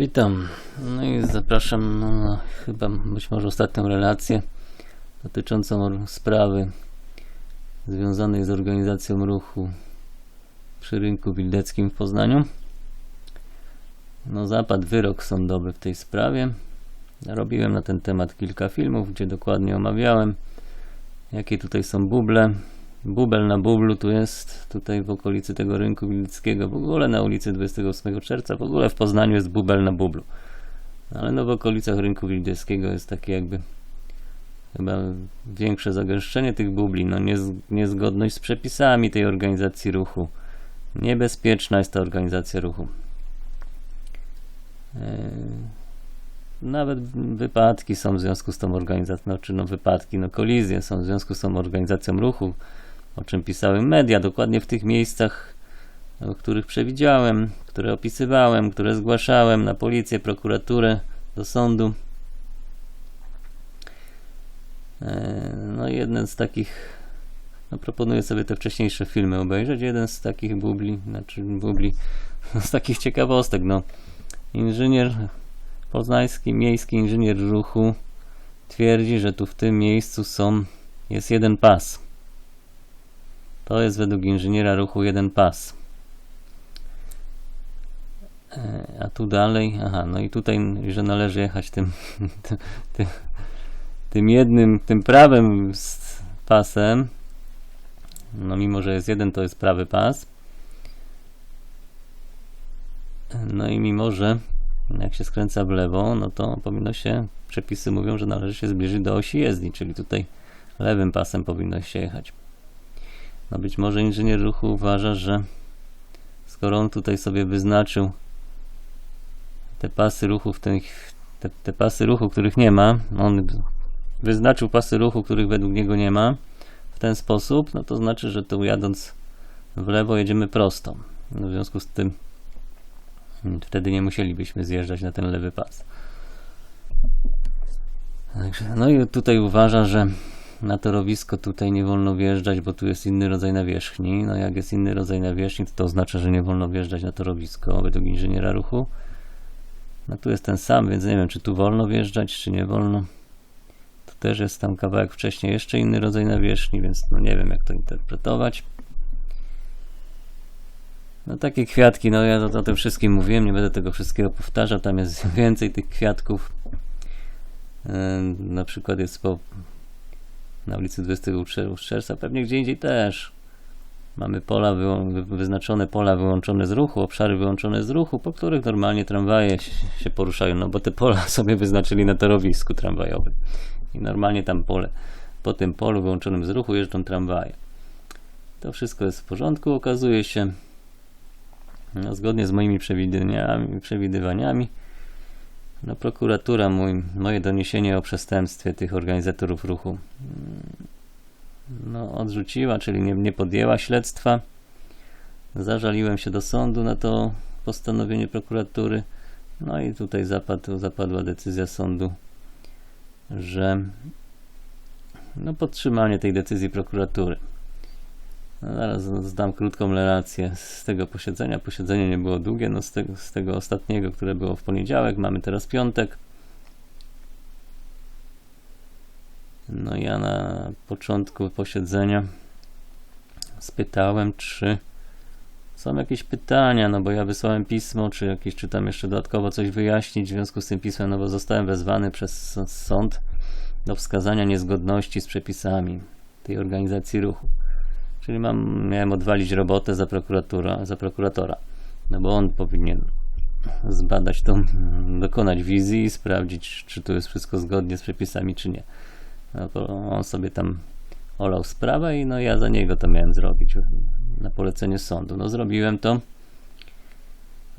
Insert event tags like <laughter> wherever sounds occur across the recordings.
Witam. No i zapraszam na chyba być może ostatnią relację dotyczącą sprawy związanej z organizacją ruchu przy rynku wildeckim w Poznaniu. No zapadł wyrok sądowy w tej sprawie. Robiłem na ten temat kilka filmów, gdzie dokładnie omawiałem jakie tutaj są buble. Bubel na bublu tu jest, tutaj w okolicy tego rynku Wilickiego, w ogóle na ulicy 28 czerwca, w ogóle w Poznaniu jest bubel na bublu. Ale no w okolicach rynku Wilickiego jest takie jakby chyba większe zagęszczenie tych bubli, no niez, niezgodność z przepisami tej organizacji ruchu. Niebezpieczna jest ta organizacja ruchu. Yy, nawet wypadki są w związku z tą organizacją, znaczy no wypadki, no kolizje są w związku z tą organizacją ruchu, o czym pisały media, dokładnie w tych miejscach, o których przewidziałem, które opisywałem, które zgłaszałem na policję, prokuraturę, do sądu. E, No i jeden z takich, no proponuję sobie te wcześniejsze filmy obejrzeć, jeden z takich bubli, znaczy bubli, <laughs> z takich ciekawostek, no. Inżynier Poznański miejski inżynier ruchu twierdzi, że tu w tym miejscu są, jest jeden pas. To jest według inżyniera ruchu jeden pas. E, A tu dalej, aha, no i tutaj, że należy jechać tym, <laughs> tym, tym, jednym, tym prawym pasem. No mimo, że jest jeden, to jest prawy pas. No i mimo, że jak się skręca w lewo, no to powinno się, przepisy mówią, że należy się zbliżyć do osi jezdni, czyli tutaj lewym pasem powinno się jechać. No być może inżynier ruchu uważa, że skoro on tutaj sobie wyznaczył te pasy ruchu w te, te pasy ruchu, których nie ma, on wyznaczył pasy ruchu, których według niego nie ma w ten sposób, no to znaczy, że tu jadąc w lewo jedziemy prosto. No w związku z tym Wtedy nie musielibyśmy zjeżdżać na ten lewy pas. Także, no i tutaj uważa, że na torowisko tutaj nie wolno wjeżdżać, bo tu jest inny rodzaj nawierzchni. No jak jest inny rodzaj nawierzchni, to, to oznacza, że nie wolno wjeżdżać na torowisko według inżyniera ruchu. No tu jest ten sam, więc nie wiem, czy tu wolno wjeżdżać, czy nie wolno. Tu też jest tam kawałek wcześniej jeszcze inny rodzaj nawierzchni, więc no nie wiem, jak to interpretować. No takie kwiatki, no ja o, tym wszystkim mówiłem, nie będę tego wszystkiego powtarzał, tam jest <laughs> więcej tych kwiatków. Na przykład jest po na ulicy 20 czerwca, pewnie gdzie indziej też. Mamy pola wyznaczone pola wyłączone z ruchu, obszary wyłączone z ruchu, po których normalnie tramwaje się poruszają, no bo te pola <laughs> sobie wyznaczyli na torowisku tramwajowym. I normalnie tam pole, po tym polu wyłączonym z ruchu jeżdżą tramwaje. To wszystko jest w porządku, okazuje się. No, zgodnie z moimi przewidywaniami, przewidywaniami no, prokuratura mój, moje doniesienie o przestępstwie tych organizatorów ruchu no, odrzuciła, czyli nie, nie podjęła śledztwa. Zażaliłem się do sądu na to postanowienie prokuratury. No i tutaj zapadł, zapadła decyzja sądu, że no, podtrzymanie tej decyzji prokuratury. No, zaraz zdam krótką relację z tego posiedzenia. Posiedzenie nie było długie, no z tego, z tego ostatniego, które było w poniedziałek, mamy teraz piątek. No ja na początku posiedzenia spytałem, czy są jakieś pytania, no bo ja wysłałem pismo, czy jakieś, czy tam jeszcze dodatkowo coś wyjaśnić w związku z tym pismem, no bo zostałem wezwany przez sąd do wskazania niezgodności z przepisami tej organizacji ruchu. Czyli mam, miałem odwalić robotę za, prokuratura, za prokuratora. No bo on powinien zbadać tą, dokonać wizji i sprawdzić, czy to jest wszystko zgodnie z przepisami, czy nie. No to on sobie tam olał sprawę i no ja za niego to miałem zrobić na polecenie sądu. No zrobiłem to.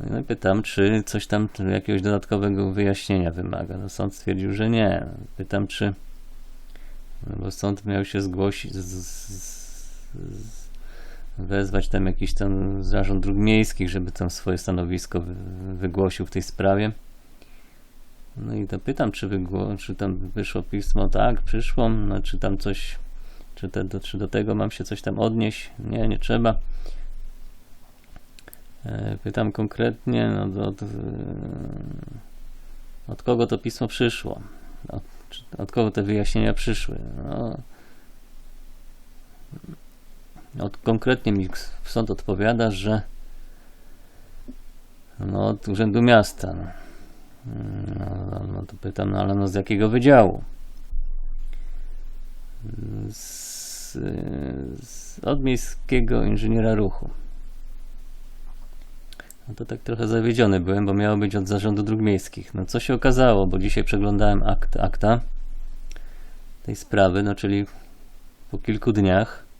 No i pytam, czy coś tam, jakiegoś dodatkowego wyjaśnienia wymaga. No sąd stwierdził, że nie. Pytam, czy no bo sąd miał się zgłosić, z, z, wezwać tam jakiś tam zarząd dróg miejskich, żeby tam swoje stanowisko wy, wygłosił w tej sprawie. No i to pytam, czy, wygło, czy tam wyszło pismo, tak, przyszło, no czy tam coś, czy, te, do, czy do tego mam się coś tam odnieść? Nie, nie trzeba. E, Pytam konkretnie, no do, do, od kogo to pismo przyszło, od, od kogo te wyjaśnienia przyszły. No, od, konkretnie mi sąd odpowiada, że no, od Urzędu Miasta. No, no, no to pytam, no ale no z jakiego wydziału? Z, z, od Miejskiego Inżyniera Ruchu. No to tak trochę zawiedziony byłem, bo miało być od Zarządu Dróg Miejskich. No co się okazało, bo dzisiaj przeglądałem akt, akta tej sprawy, no czyli po kilku dniach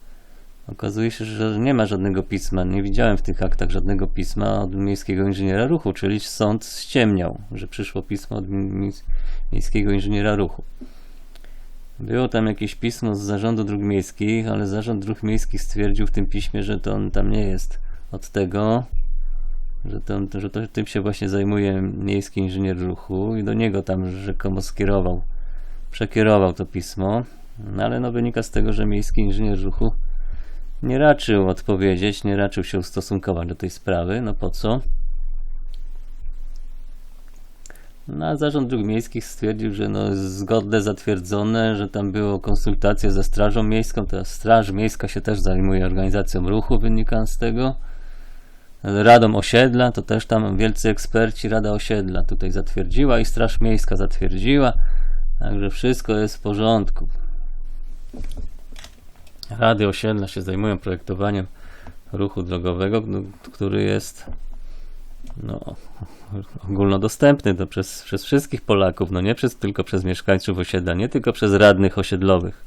okazuje się, że nie ma żadnego pisma. Nie widziałem w tych aktach żadnego pisma od Miejskiego Inżyniera Ruchu, czyli sąd ściemniał, że przyszło pismo od mi- Miejskiego Inżyniera Ruchu. Było tam jakieś pismo z Zarządu Dróg Miejskich, ale Zarząd Dróg Miejskich stwierdził w tym piśmie, że to on tam nie jest od tego, że, że to, tym się właśnie zajmuje Miejski Inżynier Ruchu i do niego tam rzekomo skierował, przekierował to pismo, no ale no wynika z tego, że Miejski Inżynier Ruchu nie raczył odpowiedzieć, nie raczył się ustosunkować do tej sprawy, no po co? No, a Zarząd Dróg Miejskich stwierdził, że no jest zgodne, zatwierdzone, że tam było konsultacje ze Strażą Miejską, teraz Straż Miejska się też zajmuje organizacją ruchu, wynika z tego. Radą Osiedla, to też tam wielcy eksperci Rada Osiedla tutaj zatwierdziła i Straż Miejska zatwierdziła, także wszystko jest w porządku. Rady Osiedla się zajmują projektowaniem ruchu drogowego, no, który jest no, ogólnodostępny to przez, przez wszystkich Polaków, no nie przez, tylko przez mieszkańców osiedla, nie tylko przez radnych osiedlowych.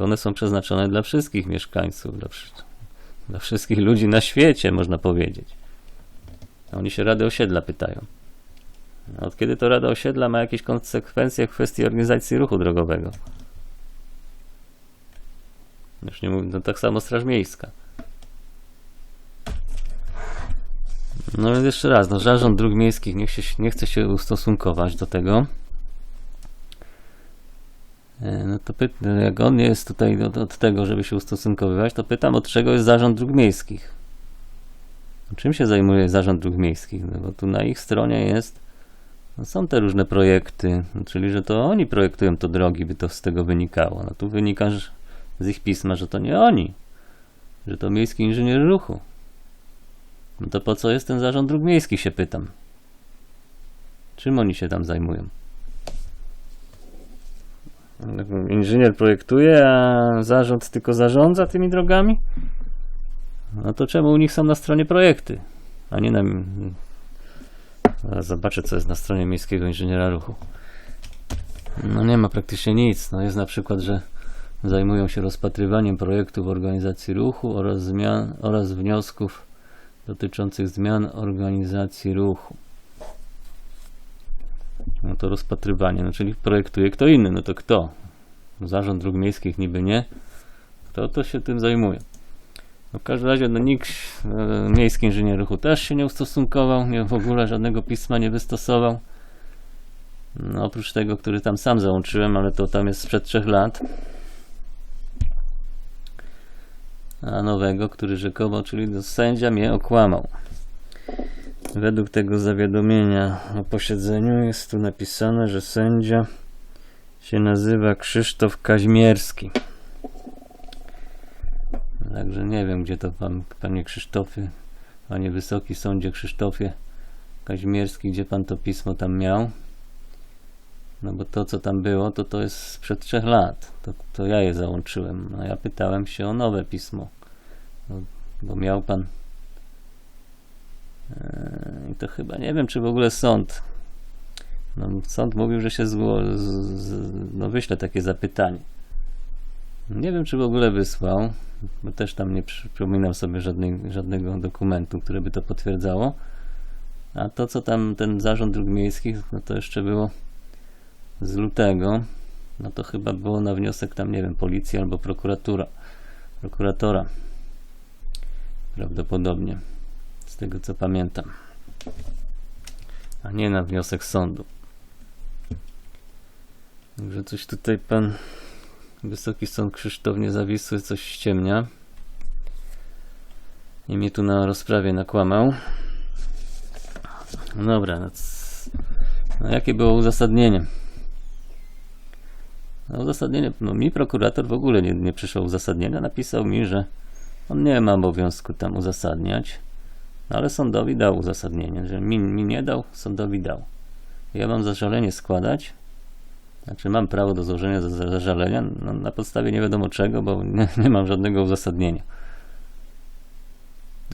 One są przeznaczone dla wszystkich mieszkańców, dla, dla wszystkich ludzi na świecie, można powiedzieć. Oni się Rady Osiedla pytają. No, Od kiedy to Rada Osiedla ma jakieś konsekwencje w kwestii organizacji ruchu drogowego? Już nie mówię, no tak samo Straż Miejska. No więc jeszcze raz, no Zarząd Dróg Miejskich niech się, nie chce się ustosunkować do tego. E, No to pytam, jak on nie jest tutaj od, od tego, żeby się ustosunkowywać, to pytam, od czego jest Zarząd Dróg Miejskich? Czym się zajmuje Zarząd Dróg Miejskich? No bo tu na ich stronie jest, no są te różne projekty, no czyli że to oni projektują to drogi, by to z tego wynikało. No tu wynika że z ich pisma, że to nie oni, że to Miejski Inżynier Ruchu. No to po co jest ten Zarząd Dróg Miejskich, się pytam. Czym oni się tam zajmują? Inżynier projektuje, a zarząd tylko zarządza tymi drogami? No to czemu u nich są na stronie projekty, a nie na... Zaraz zobaczę, co jest na stronie Miejskiego Inżyniera Ruchu. No nie ma praktycznie nic. No jest na przykład, że zajmują się rozpatrywaniem projektów organizacji ruchu oraz zmian oraz wniosków dotyczących zmian organizacji ruchu. No to rozpatrywanie, no czyli projektuje kto inny, no to kto? Zarząd Dróg Miejskich niby nie. Kto to się tym zajmuje? No w każdym razie no nikt, e, Miejski Inżynier Ruchu też się nie ustosunkował, nie, w ogóle żadnego pisma nie wystosował. No, oprócz tego, który tam sam załączyłem, ale to tam jest sprzed trzech lat. A nowego, który rzekomo, czyli no, sędzia mnie okłamał. Według tego zawiadomienia o posiedzeniu jest tu napisane, że sędzia się nazywa Krzysztof Kaźmierski. Także nie wiem, gdzie to pan, panie Krzysztofie, panie wysoki sądzie Krzysztofie Kaźmierski, gdzie pan to pismo tam miał. No bo to, co tam było, to to jest sprzed trzech lat. To, to ja je załączyłem. A ja pytałem się o nowe pismo. No, bo miał pan. Eee, I to chyba nie wiem, czy w ogóle sąd. No, sąd mówił, że się zło, no, wyśle takie zapytanie. Nie wiem, czy w ogóle wysłał, bo też tam nie przypominam sobie żadnej, żadnego dokumentu, który by to potwierdzało. A to, co tam ten zarząd dróg miejskich, no to jeszcze było z lutego, no to chyba było na wniosek tam, nie wiem, policji albo prokuratura, prokuratora. Prawdopodobnie, z tego co pamiętam. A nie na wniosek sądu. Także coś tutaj pan Wysoki Sąd Krzysztof Niezawisły coś ściemnia. I mnie tu na rozprawie nakłamał. No Dobra, no No, jakie było uzasadnienie? No, uzasadnienie, no, mi prokurator w ogóle nie, nie przyszło uzasadnienia. Napisał mi, że on nie ma obowiązku tam uzasadniać, no, ale sądowi dał uzasadnienie, że mi, mi nie dał, sądowi dał. Ja mam zażalenie składać, znaczy mam prawo do złożenia za- za- zażalenia no, na podstawie nie wiadomo czego, bo nie, <laughs> nie mam żadnego uzasadnienia.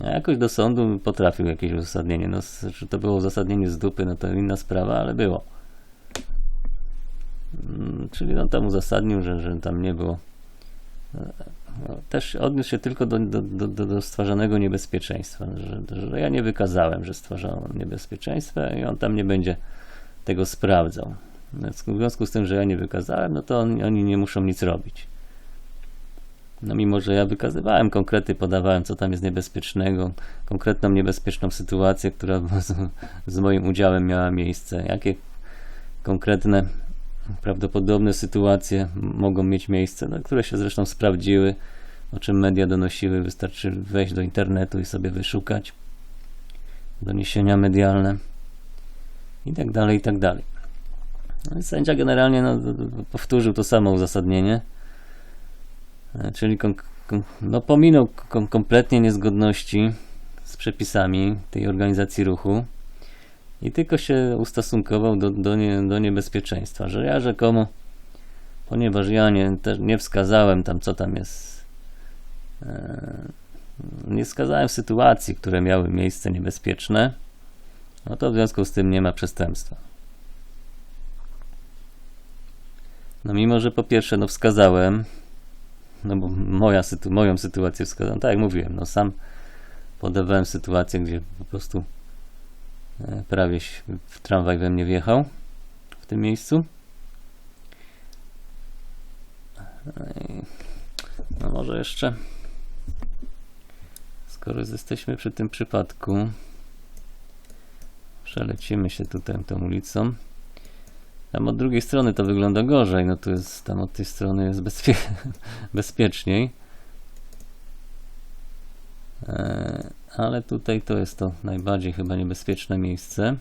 A jakoś do sądu potrafił jakieś uzasadnienie. No, czy to było uzasadnienie z dupy, no to inna sprawa, ale było. Mm, Czyli on tam uzasadnił, że, że tam nie było. e, No, też odniósł się tylko do, do, do, do, stwarzanego niebezpieczeństwa, że, że ja nie wykazałem, że stwarzano niebezpieczeństwo i on tam nie będzie tego sprawdzał. W związku z tym, że ja nie wykazałem, no to oni, oni nie muszą nic robić. No mimo, że ja wykazywałem konkrety, podawałem, co tam jest niebezpiecznego, konkretną niebezpieczną sytuację, która <laughs> z, z moim udziałem miała miejsce, jakie konkretne, prawdopodobne sytuacje mogą mieć miejsce, no, które się zresztą sprawdziły, o czym media donosiły, wystarczy wejść do internetu i sobie wyszukać doniesienia medialne i tak dalej, i tak dalej. No i sędzia generalnie no, powtórzył to samo uzasadnienie, E, czyli no, pominął kom, kompletnie niezgodności z przepisami tej organizacji ruchu i tylko się ustosunkował do, do, nie, do niebezpieczeństwa, że ja rzekomo, ponieważ ja nie, też nie wskazałem tam, co tam jest, e, nie wskazałem sytuacji, które miały miejsce niebezpieczne, no to w związku z tym nie ma przestępstwa. No mimo, że po pierwsze, no wskazałem, no bo moja sytu, moją sytuację wskazałem, tak jak mówiłem, no sam podawałem sytuację, gdzie po prostu prawie ś- w tramwaj we mnie wjechał w tym miejscu. Ej, No może jeszcze, skoro jesteśmy przy tym przypadku, przelecimy się tutaj tą ulicą. Tam od drugiej strony to wygląda gorzej, no tu jest, tam od tej strony jest bezpie <laughs> bezpieczniej. E, ale tutaj to jest to najbardziej chyba niebezpieczne miejsce.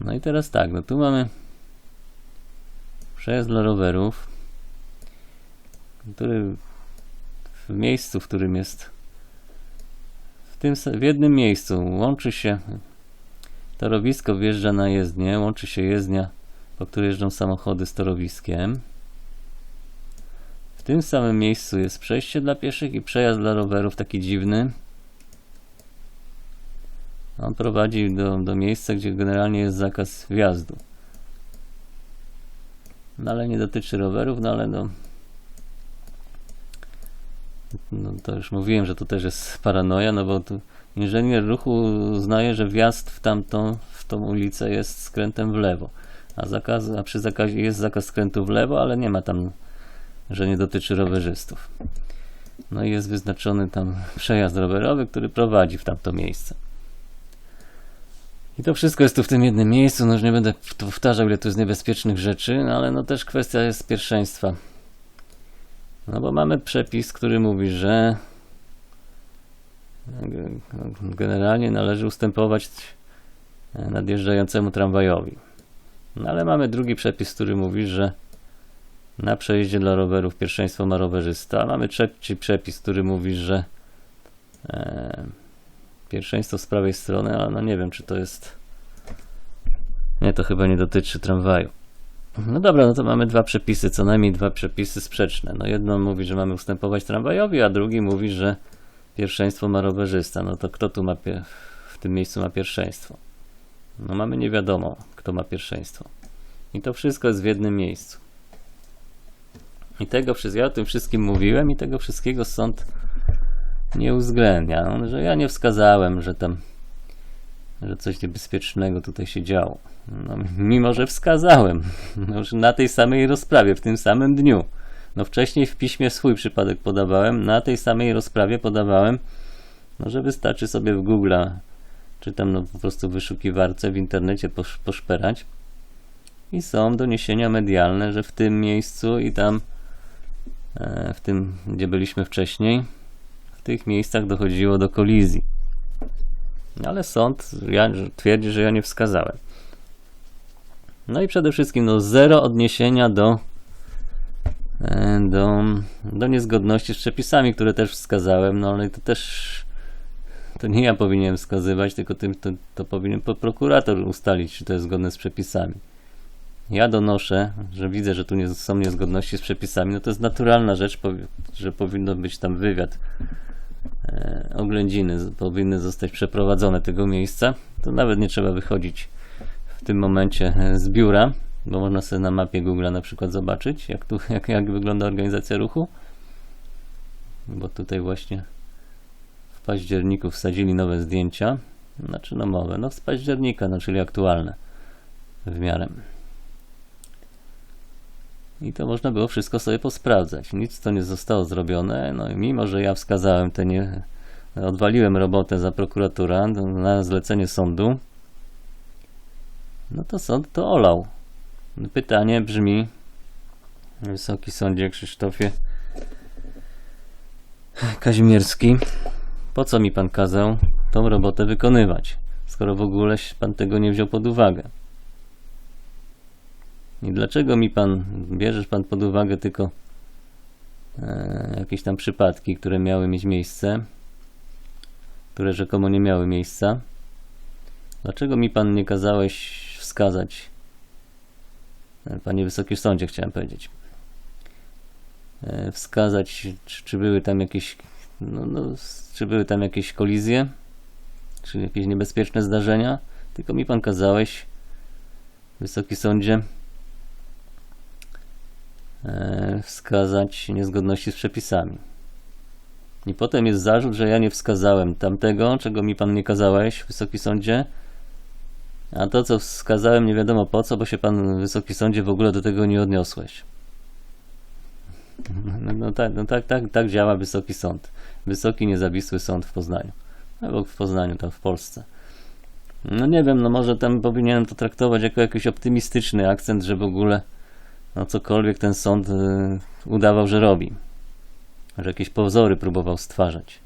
No i teraz tak, no tu mamy przejazd dla rowerów, który w miejscu, w którym jest w tym w jednym miejscu łączy się torowisko wjeżdża na jezdnię, łączy się jezdnia, po której jeżdżą samochody z torowiskiem. W tym samym miejscu jest przejście dla pieszych i przejazd dla rowerów, taki dziwny. On prowadzi do, do miejsca, gdzie generalnie jest zakaz wjazdu. No ale nie dotyczy rowerów, no ale no. No to już mówiłem, że to też jest paranoja, no bo tu inżynier ruchu uznaje, że wjazd w tamtą, w tą ulicę jest skrętem w lewo. A, zakaz, a przy zakazie jest zakaz skrętu w lewo, ale nie ma tam, że nie dotyczy rowerzystów. No i jest wyznaczony tam przejazd rowerowy, który prowadzi w tamto miejsce. I to wszystko jest tu w tym jednym miejscu. No już nie będę powtarzał, ile tu jest niebezpiecznych rzeczy, no ale no też kwestia jest pierwszeństwa. No bo mamy przepis, który mówi, że Ge- Generalnie należy ustępować nadjeżdżającemu tramwajowi. No ale mamy drugi przepis, który mówi, że na przejeździe dla rowerów pierwszeństwo ma rowerzysta. Mamy trzeci przepis, który mówi, że e, pierwszeństwo z prawej strony, ale no nie wiem, czy to jest. Nie, to chyba nie dotyczy tramwaju. No dobra, no to mamy dwa przepisy, co najmniej dwa przepisy sprzeczne. No jedno mówi, że mamy ustępować tramwajowi, a drugi mówi, że pierwszeństwo ma rowerzysta. No to kto tu ma w tym miejscu ma pierwszeństwo? No mamy nie wiadomo, kto ma pierwszeństwo. I to wszystko jest w jednym miejscu. I tego wszystkiego, ja o tym wszystkim mówiłem i tego wszystkiego sąd nie uwzględnia. On, że ja nie wskazałem, że tam że coś niebezpiecznego tutaj się działo. No, mimo, że wskazałem no, że na tej samej rozprawie, w tym samym dniu. No wcześniej w piśmie swój przypadek podawałem, na tej samej rozprawie podawałem, no, że wystarczy sobie w Google, czy tam no, po prostu w wyszukiwarce w internecie posz, poszperać i są doniesienia medialne, że w tym miejscu i tam, w tym, gdzie byliśmy wcześniej, w tych miejscach dochodziło do kolizji. No, Ale sąd twierdzi, że ja nie wskazałem. No i przede wszystkim no, zero odniesienia do, e, do, do niezgodności z przepisami, które też wskazałem, no ale to też to nie ja powinienem wskazywać, tylko tym, to, to powinien po- prokurator ustalić, czy to jest zgodne z przepisami. Ja donoszę, że widzę, że tu nie, są niezgodności z przepisami, no to jest naturalna rzecz, że powinno być tam wywiad e, oględziny, powinny zostać przeprowadzone tego miejsca. To nawet nie trzeba wychodzić w tym momencie e, z biura, bo można sobie na mapie Google na przykład zobaczyć, jak, tu, <laughs> jak, jak wygląda organizacja ruchu. Bo tutaj właśnie w październiku wsadzili nowe zdjęcia. Znaczy no nowe, no z października, no czyli aktualne w miarę. I to można było wszystko sobie posprawdzać. Nic to nie zostało zrobione. No i mimo, że ja wskazałem te nie. Odwaliłem robotę za prokuratura na zlecenie sądu, no to sąd to olał. Pytanie brzmi, Wysoki Sądzie Krzysztofie Kazimierski, po co mi pan kazał tą robotę wykonywać, skoro w ogóle pan tego nie wziął pod uwagę? I dlaczego mi pan, bierzesz pan pod uwagę tylko e, jakieś tam przypadki, które miały mieć miejsce, które rzekomo nie miały miejsca? Dlaczego mi pan nie kazałeś wskazać, e, panie Wysoki Sądzie chciałem powiedzieć, e, wskazać, czy, czy były tam jakieś, no, no, czy były tam jakieś kolizje, czy jakieś niebezpieczne zdarzenia, tylko mi pan kazałeś, Wysoki Sądzie, wskazać niezgodności z przepisami. I potem jest zarzut, że ja nie wskazałem tamtego, czego mi pan nie kazałeś, Wysoki Sądzie, a to, co wskazałem, nie wiadomo po co, bo się pan, Wysoki Sądzie, w ogóle do tego nie odniosłeś. No, no tak, no tak, tak, tak działa Wysoki Sąd. Wysoki, niezawisły sąd w Poznaniu. Albo w Poznaniu, tam w Polsce. No nie wiem, no może tam powinienem to traktować jako jakiś optymistyczny akcent, że w ogóle no cokolwiek ten sąd y, udawał, że robi. Że jakieś pozory próbował stwarzać.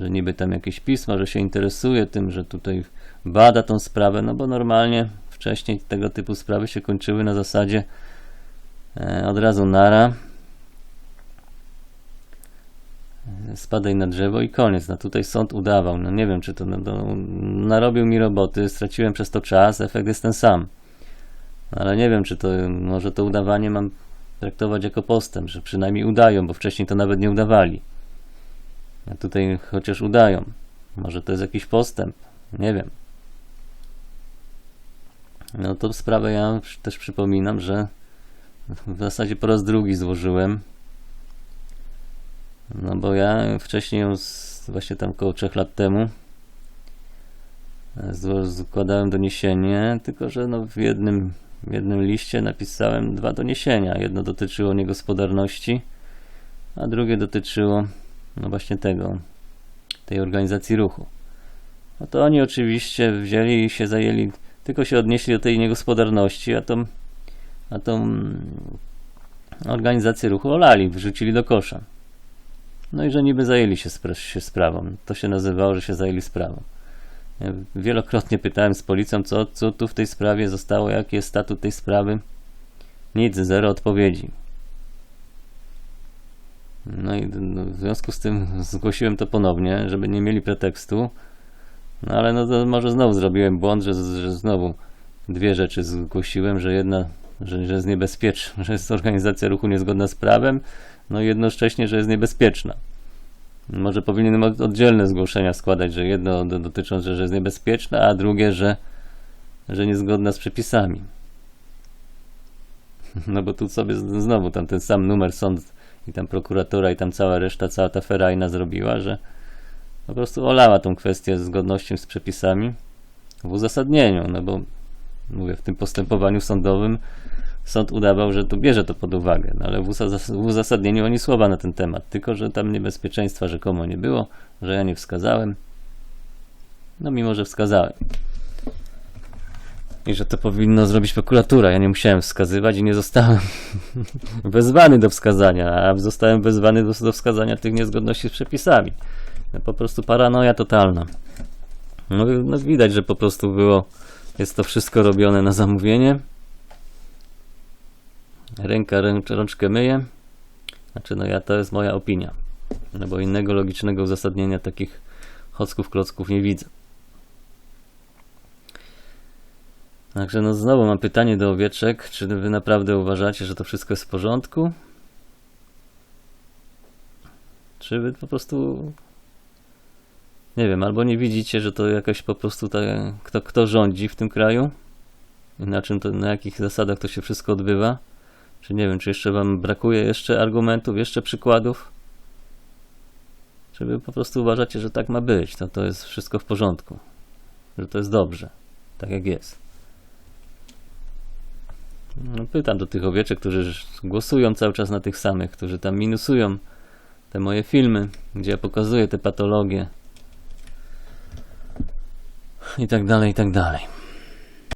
Że niby tam jakieś pisma, że się interesuje tym, że tutaj bada tą sprawę, no bo normalnie wcześniej tego typu sprawy się kończyły na zasadzie e, od razu nara, e, spadaj na drzewo i koniec. No tutaj sąd udawał. No nie wiem, czy to, no, to narobił mi roboty, straciłem przez to czas, efekt jest ten sam. Ale nie wiem, czy to może to udawanie mam traktować jako postęp, że przynajmniej udają, bo wcześniej to nawet nie udawali. A tutaj chociaż udają. Może to jest jakiś postęp. Nie wiem. No to sprawę ja też przypominam, że w zasadzie po raz drugi złożyłem. No bo ja wcześniej ją właśnie tam około 3 lat temu e, składałem doniesienie, tylko że no w jednym, w jednym liście napisałem dwa doniesienia. Jedno dotyczyło niegospodarności, a drugie dotyczyło no właśnie tego, tej organizacji ruchu. No to oni oczywiście wzięli i się zajęli, tylko się odnieśli do tej niegospodarności, a tą, a tą organizację ruchu olali, wrzucili do kosza. No i że niby zajęli się, spra- się sprawą. To się nazywało, że się zajęli sprawą. Wielokrotnie pytałem z policją, co, co tu w tej sprawie zostało, jaki jest statut tej sprawy. Nic, zero odpowiedzi. No i no, w związku z tym <laughs> zgłosiłem to ponownie, żeby nie mieli pretekstu. No ale no to może znowu zrobiłem błąd, że, że znowu dwie rzeczy zgłosiłem, że jedna, że, że jest niebezpieczna, <laughs> że jest organizacja ruchu niezgodna z prawem, no i jednocześnie, że jest niebezpieczna. Może powinienem od- oddzielne zgłoszenia składać, że jedno do, dotyczące, że jest niebezpieczna, a drugie, że, że niezgodna z przepisami. <laughs> No bo tu sobie znowu tam ten sam numer sąd i tam prokuratura i tam cała reszta, cała ta ferajna zrobiła, że po prostu olała tą kwestię zgodności z przepisami w uzasadnieniu, no bo mówię, w tym postępowaniu sądowym sąd udawał, że to bierze to pod uwagę, no ale w, w uzasadnieniu oni słowa na ten temat, tylko że tam niebezpieczeństwa rzekomo nie było, że ja nie wskazałem, no mimo, że wskazałem. I że to powinno zrobić prokuratura. Ja nie musiałem wskazywać i nie zostałem <laughs> wezwany do wskazania, a zostałem wezwany do, do wskazania tych niezgodności z przepisami. No, po prostu paranoja totalna. No, no widać, że po prostu było, jest to wszystko robione na zamówienie. Ręka rączkę myje. Znaczy, no ja to jest moja opinia. No bo innego logicznego uzasadnienia takich chocków, klocków nie widzę. Także no znowu mam pytanie do owieczek, czy wy naprawdę uważacie, że to wszystko jest w porządku? Czy wy po prostu nie wiem, albo nie widzicie, że to jakaś po prostu ta, kto, kto rządzi w tym kraju? I na czym to, na jakich zasadach to się wszystko odbywa? Czy nie wiem, czy jeszcze wam brakuje jeszcze argumentów, jeszcze przykładów? Czy wy po prostu uważacie, że tak ma być, to to jest wszystko w porządku? Że to jest dobrze, tak jak jest? No, pytam do tych owieczek, którzy głosują cały czas na tych samych, którzy tam minusują te moje filmy, gdzie ja pokazuję te patologie i tak dalej, i tak dalej.